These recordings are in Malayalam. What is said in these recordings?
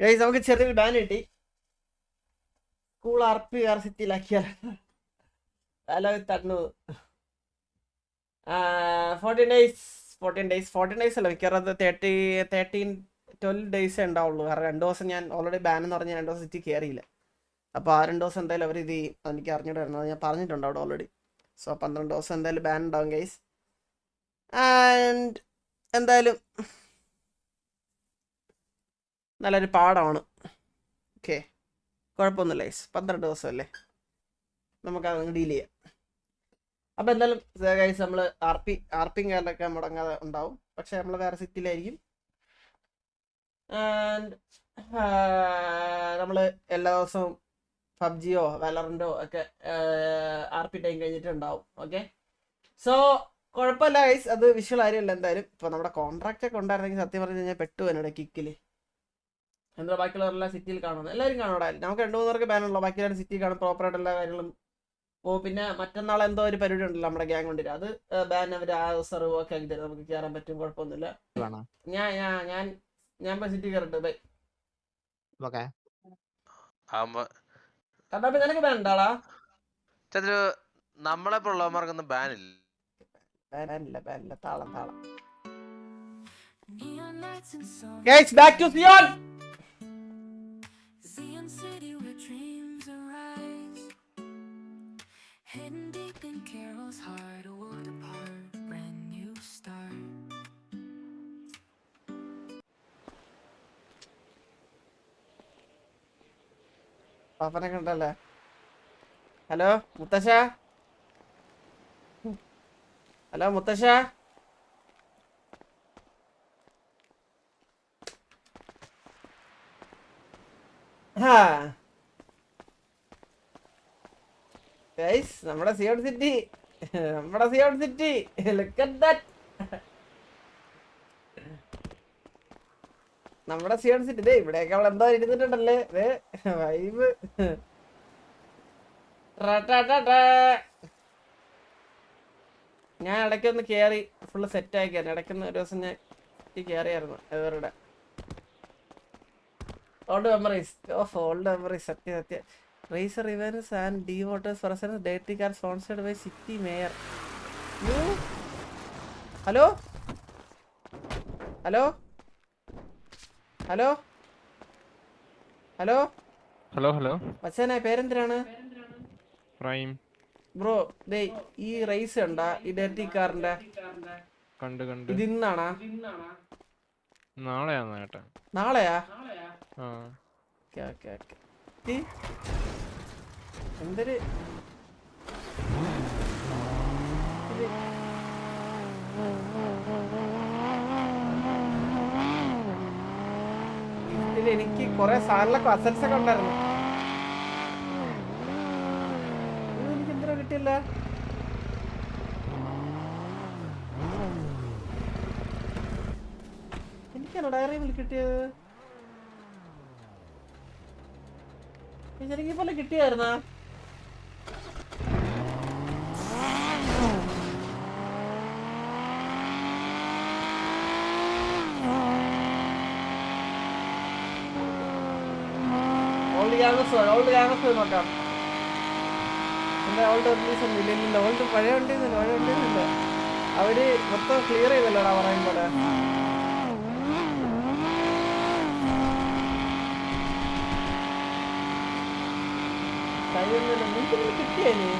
ഗൈസ് നമുക്ക് ചെറിയൊരു ബാൻ കിട്ടി. സ്കൂൾ ആർ പി ആർ സിറ്റിയിലാക്കിയാൽ hello തണ്ണു. Fourteen days fourteen days fourteen days അല്ല മിക്കവാറും അത് തേർട്ടി തേർട്ടീൻ ട്വൽവ് ഡേയ്സേ ഉണ്ടാവുള്ളൂ. കാരണം രണ്ട് ദിവസം ഞാൻ ഓൾറെഡി ബാൻ എന്ന് പറഞ്ഞാൽ രണ്ട് ദിവസം സിറ്റി കയറിയില്ല അപ്പോൾ ആ രണ്ട് ദിവസം എന്തായാലും അവർ ഇത് എനിക്ക് അറിഞ്ഞിട്ടായിരുന്നു അത് ഞാൻ പറഞ്ഞിട്ടുണ്ട് അവിടെ ഓൾറെഡി സോ പന്ത്രണ്ട് ദിവസം എന്തായാലും ബാൻ ഉണ്ടാവും ഗൈസ് ആൻഡ് എന്തായാലും നല്ലൊരു പാടമാണ് ഓക്കെ കുഴപ്പമൊന്നുമില്ല ഗൈസ് പന്ത്രണ്ട് ദിവസമല്ലേ? നമുക്കത് ഡീൽ ചെയ്യാം. അപ്പോൾ എന്തായാലും ഗൈസ് നമ്മൾ ആർ പി ആർ കാലൊക്കെ മുടങ്ങാതെ ഉണ്ടാവും. പക്ഷേ നമ്മൾ വേറെ സിറ്റിയിലായിരിക്കും ആൻഡ് നമ്മൾ എല്ലാ ദിവസവും പബ്ജിയോ വാലറന്റോ ഒക്കെ ആർ പി ടൈം കഴിഞ്ഞിട്ടുണ്ടാവും. ഓക്കെ സോ കുഴപ്പമില്ല ഗൈസ് അത് വിഷ്വൽ ആരെയല്ല എന്തായാലും. ഇപ്പോൾ നമ്മുടെ കോൺട്രാക്റ്റ് ഒക്കെ ഉണ്ടായിരുന്നെങ്കിൽ സത്യം പറഞ്ഞു കഴിഞ്ഞാൽ പെട്ടു എന്നോട് കിക്കിൽ എന്താ ബാക്കിയുള്ളവരെല്ലാം സിറ്റിയിൽ കാണുന്നത്? എല്ലാവരും കാണും നമുക്ക് രണ്ട് മൂന്ന് പേർക്ക് ബാനുള്ള ബാക്കിയെല്ലാവരും സിറ്റി കാണും. പ്രോപ്പറായിട്ട് എല്ലാ കാര്യങ്ങളും. ഓ പിന്നെ മറ്റന്നാൾ എന്തോ ഒരു പരിപാടി ഉണ്ടല്ലോ നമ്മുടെ ഗ്യാങ് കൊണ്ടിട്ട് അത് ബാൻ അവർ ആ സെർവ് ഒക്കെ ആക്കി തരും. നമുക്ക് കയറാൻ പറ്റും കുഴപ്പമൊന്നുമില്ല. ഞാൻ ഞാൻ ഞാൻ ഞാൻ ഇപ്പൊ സിറ്റി കയറട്ടെ ബൈ കണ്ടാപ്പി നിനക്ക് ബാൻ ഉണ്ടാടാ ചന്ദ്രു നമ്മളെ ഉള്ളവന്മാർക്കൊന്നും ബാൻ ഇല്ല. ബാനില്ല ബാനില്ല താളം താളം. Lights and songs. പാപ്പനെ കണ്ടല്ലേ? ഹലോ മുത്തശ്ശ? ഹലോ മുത്തശ്ശ? നമ്മുടെ സിയോൺ സിറ്റി. നമ്മുടെ Zion city. Look at that നമ്മുടെ സിയോൺ സിറ്റി. ദേ ഇവിടെയൊക്കെ അവൾ എന്തോ ഇരുന്നിട്ടുണ്ടല്ലേ? ദേ വൈബ് ഞാൻ ഇടയ്ക്കൊന്ന് കയറി ഫുള്ള് സെറ്റ് ആക്കിയായിരുന്നു ഇടയ്ക്കൊന്ന് ഒരു ദിവസം ഞാൻ കയറിയായിരുന്നു ഇവരുടെ. Old memories of old memories Sathya Sathya. Racer events and the voters presence deity car sponsored by city mayor hello hello hello? Hello? Hello hello. മച്ചാനെ പേരെന്തിനാണ്? പ്രൈം. ബ്രോ ദേ ഈ റൈസ് ഉണ്ടാ ഈ ഡെർട്ടി കാറിന്റെ കണ്ട് കണ്ട്. ഇത് ഇന്നാണാ? നാളെയാ ഏട്ടാ? നാളെയാ? ആ. Okay okay okay. ഈ എന്തൊരു ഇത് എനിക്ക് കുറെ സാധനങ്ങളൊക്കെ അസറ്റ്സ് ഒക്കെ ഉണ്ടായിരുന്നു എനിക്ക് എന്തിനാ കിട്ടിയില്ല? എനിക്കാണോ ഡയറി മിൽ കിട്ടിയത്? എനിക്ക് പോലെ കിട്ടിയായിരുന്നാ? ഓൾഡ് ഗ്യാങ്സ് ഓൾഡ് ഗ്യാങ്സ് നോക്കാം എന്താ ഓൾഡ് റിലീസ് ഒന്നും ഇല്ല അവർ മൊത്തം ക്ലിയർ ചെയ്തല്ലോടാ പറയും പോലെ. കഴിയുന്നില്ല നിനക്ക് കിട്ടിയേ നീ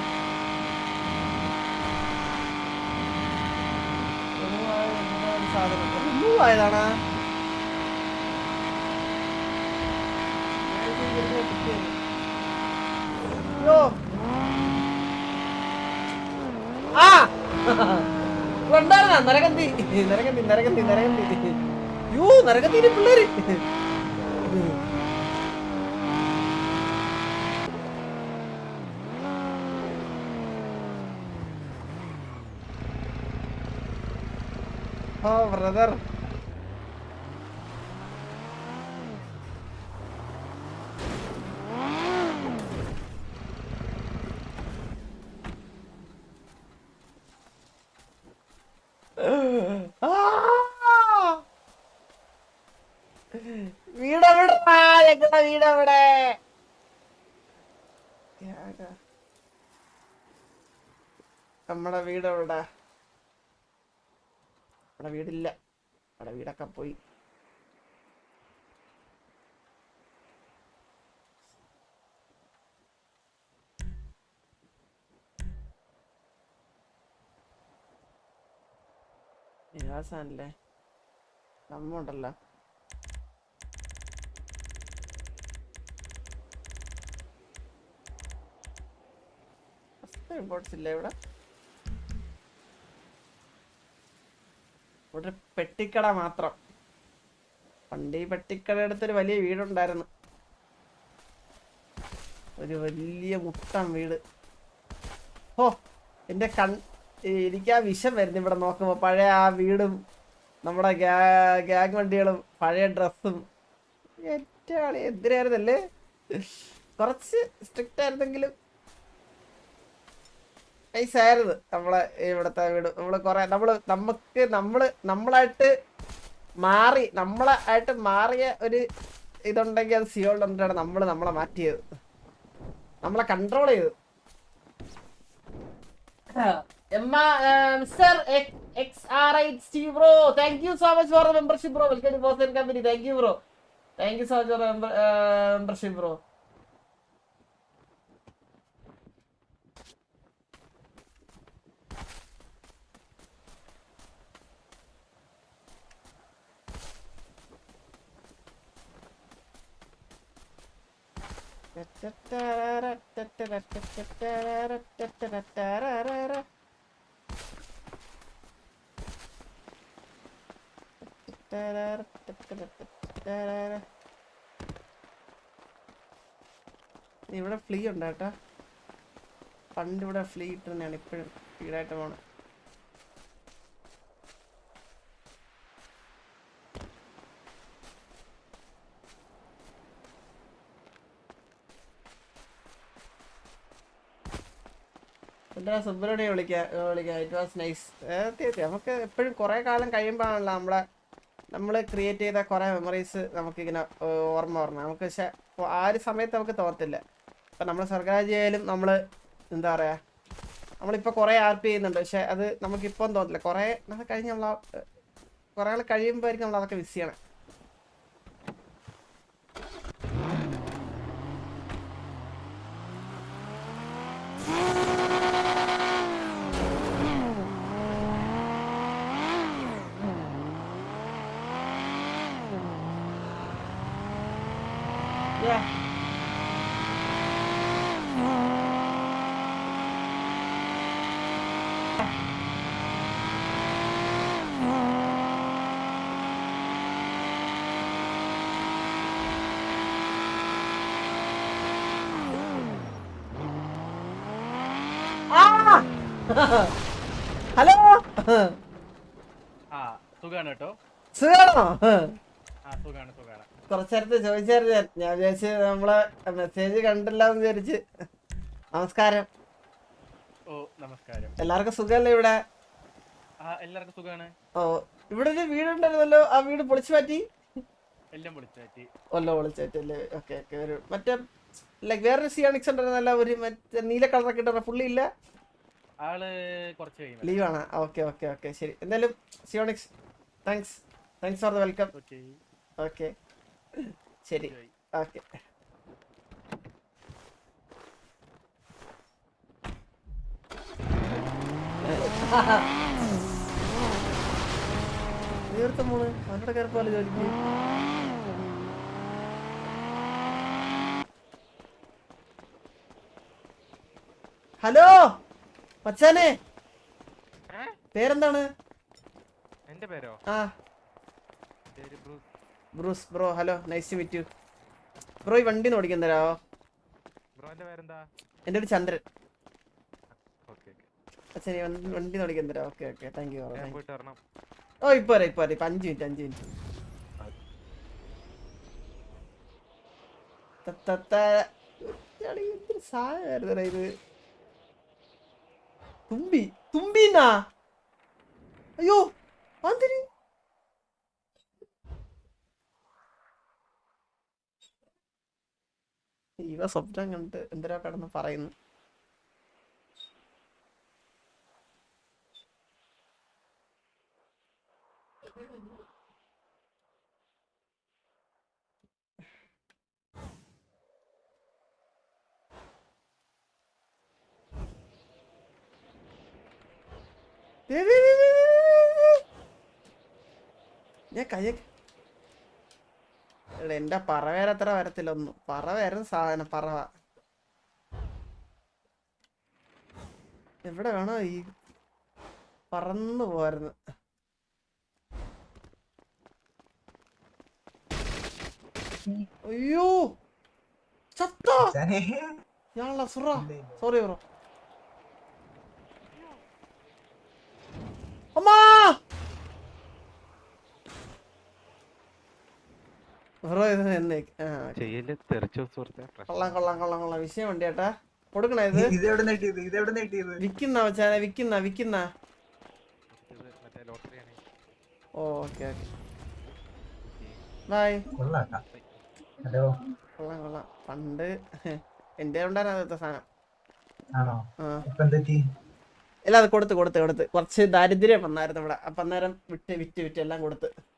സാധനം. റിമൂവ് യോ ആ ഉണ്ടായിരുന്ന നരകന്തി നരകന്തി നരകന്തി നരകന്തി. യോ നരകന്തി പിള്ളേര്. ഓ ബ്രദർ വീടെവിടാ വീട് അവിടെ? നമ്മടെ വീട് അവിടെ. നമ്മുടെ വീടില്ല. നമ്മുടെ വീടൊക്കെ പോയി. നിരാസല്ലേ നമ്മണ്ടല്ലോ ഇമ്പോർട്ട്സ് ഇല്ല ഇവിടെ. ഇവിടെ പെട്ടിക്കട മാത്രം. പണ്ട് ഈ പെട്ടിക്കട അടുത്തൊരു വലിയ വീടുണ്ടായിരുന്നു. ഒരു വലിയ മുട്ടം വീട്. ഓ എന്റെ കൺ എനിക്ക് ആ വിഷം വരുന്നു ഇവിടെ നോക്കുമ്പോ. പഴയ ആ വീടും നമ്മുടെ ഗ്യാങ് വണ്ടികളും പഴയ ഡ്രസ്സും. ഏറ്റവും എതിരായിരുന്നല്ലേ? കുറച്ച് സ്ട്രിക്റ്റ് ആയിരുന്നെങ്കിലും നൈസ് ആയിരുന്നു നമ്മളെ ഇവിടുത്തെ വീട്. നമ്മൾ കുറെ നമ്മൾ നമുക്ക് നമ്മൾ നമ്മളായിട്ട് മാറി നമ്മളെ ആയിട്ട് മാറിയ ഒരു ഇതുണ്ടെങ്കിൽ അത് സിയോൾ സിയോളിലാണ് നമ്മൾ നമ്മളെ മാറ്റിയത്. നമ്മളെ കൺട്രോൾ ചെയ്തു. Mister X R Steve bro thank you so much for membership bro welcome to company bro thank you so much for membership bro ഇവിടെ ഫ്ലീ ഉണ്ട് കേട്ടോ പണ്ട് ഇവിടെ ഫ്ലീ ഇട്ടുതന്നെയാണ് ഇപ്പോഴും ഈടായിട്ട് പോണത്. എന്താ സുബ്രഹ്മണ്യം വിളിക്കാം വിളിക്കാം. ഇറ്റ് വാസ് നൈസ് തീർച്ചയായും നമുക്ക് എപ്പോഴും കുറേ കാലം കഴിയുമ്പോഴാണല്ലോ നമ്മളെ നമ്മൾ ക്രിയേറ്റ് ചെയ്ത കുറേ മെമ്മറീസ് നമുക്കിങ്ങനെ ഓർമ്മ ഓർമ്മ നമുക്ക് പക്ഷേ ആ ഒരു സമയത്ത് നമുക്ക് തോന്നത്തില്ല. ഇപ്പം നമ്മൾ സ്വർഗരാജിയായാലും നമ്മൾ എന്താ പറയുക നമ്മളിപ്പോൾ കുറേ ആർ പി ചെയ്യുന്നുണ്ട്. പക്ഷേ അത് നമുക്കിപ്പം തോന്നില്ല കുറേ നാൾ കഴിഞ്ഞ് നമ്മൾ കുറേ നാൾ കഴിയുമ്പോഴായിരിക്കും നമ്മൾ അതൊക്കെ മിസ് ചെയ്യണം. ഹലോ? സുഖാണ് കേട്ടോ? സുഖാണോ? കുറച്ചേരത്ത് ചോദിച്ചായിരുന്നു ഞാൻ. വിചാരിച്ചു നമ്മളെ മെസ്സേജ് കണ്ടില്ല എന്ന് വിചാരിച്ച്. നമസ്കാരം. ഓ നമസ്കാരം. എല്ലാവർക്കും സുഖല്ലേ ഇവിടെ? എല്ലാവർക്കും സുഖാണ്. ഓ ഇവിടെ ഒരു വീടുണ്ടായിരുന്നല്ലോ. ആ വീട് പൊളിച്ചു മാറ്റി? എല്ലാം പൊളിച്ചു മാറ്റിയല്ലേ? ഓക്കെ ഓക്കെ ഒരു മറ്റേ ലൈക്ക് വേറൊരു സിയാണിക്സ് ഉണ്ടായിരുന്നല്ല. ഒരു മറ്റേ നീല കളറൊക്കെ ഇട്ടാ പുള്ളി ഇല്ല? ആൾ കുറച്ച് കഴിയുമ്പോൾ ലീവാണ് ഓക്കെ ഓക്കെ ഓക്കെ ശരി. എന്തായാലും സിയോണിക്സ് thanks thanks for the welcome okay okay ശരി. ഓക്കെ തീർത്ത മോൾ അവനോട് കയറിപ്പോലെ ജോലിക്ക്? ഹലോ മച്ചാനെ പേരെന്താണ്? എന്റെ പേരോ? ആ. Bruce. Bro hello nice meet you bro ഈ വണ്ടി ഓടിക്കാൻ തരാമോ ബ്രോന്റെ പേരെന്താ? എന്റെ ഒരു ചന്ദ്രൻ. അച്ഛനെ വണ്ടി ഓടിക്കാൻ തരാം ഓക്കെ ഓക്കെ താങ്ക് യു ഓ ഇപ്പൊ വരാം ഇപ്പൊ വരാം ഇപ്പൊ അഞ്ച് മിനിറ്റ് അഞ്ച് മിനിറ്റ്. സാധനമായിരുന്നു ഇത്. തുമ്പി തുമ്പിന്നാ? അയ്യോ അതിന് ഇവ സ്വപ്നം കണ്ട് എന്തിനാ കടന്ന് പറയുന്നു. ഞാൻ കയ്യ എന്റെ പറവേര അത്ര വരത്തില്ല ഒന്നും. പറ വരുന്ന സാധനം പറവ എവിടെ വേണോ ഈ പറന്നു പോരുന്നു. അയ്യോ ചത്തോ? ഞാനുള്ള സുറ. സോറി ബ്രോ അമ്മാ! ബ്രോ ഇത് എന്നെ കൊള്ളാം കൊള്ളാം കൊള്ളാം കൊള്ളാം. വിഷയം ഉണ്ട് ചേട്ടാ കൊടുക്കണേ ഇത്? വിക്കുന്ന വിക്കുന്ന വിക്കുന്ന. Okay okay. ഹലോ. കൊള്ളാം കൊള്ളാം. പണ്ട് എന്റെ ഉണ്ടായിരുന്നു സാധനം. ആണോ? എല്ലാം കൊടുത്ത് കൊടുത്ത് കൊടുത്ത്. കുറച്ച് ദാരിദ്ര്യം വന്നായിരുന്നു ഇവിടെ. അപ്പം അന്നേരം വിറ്റ് വിറ്റ് വിറ്റ് എല്ലാം കൊടുത്ത്.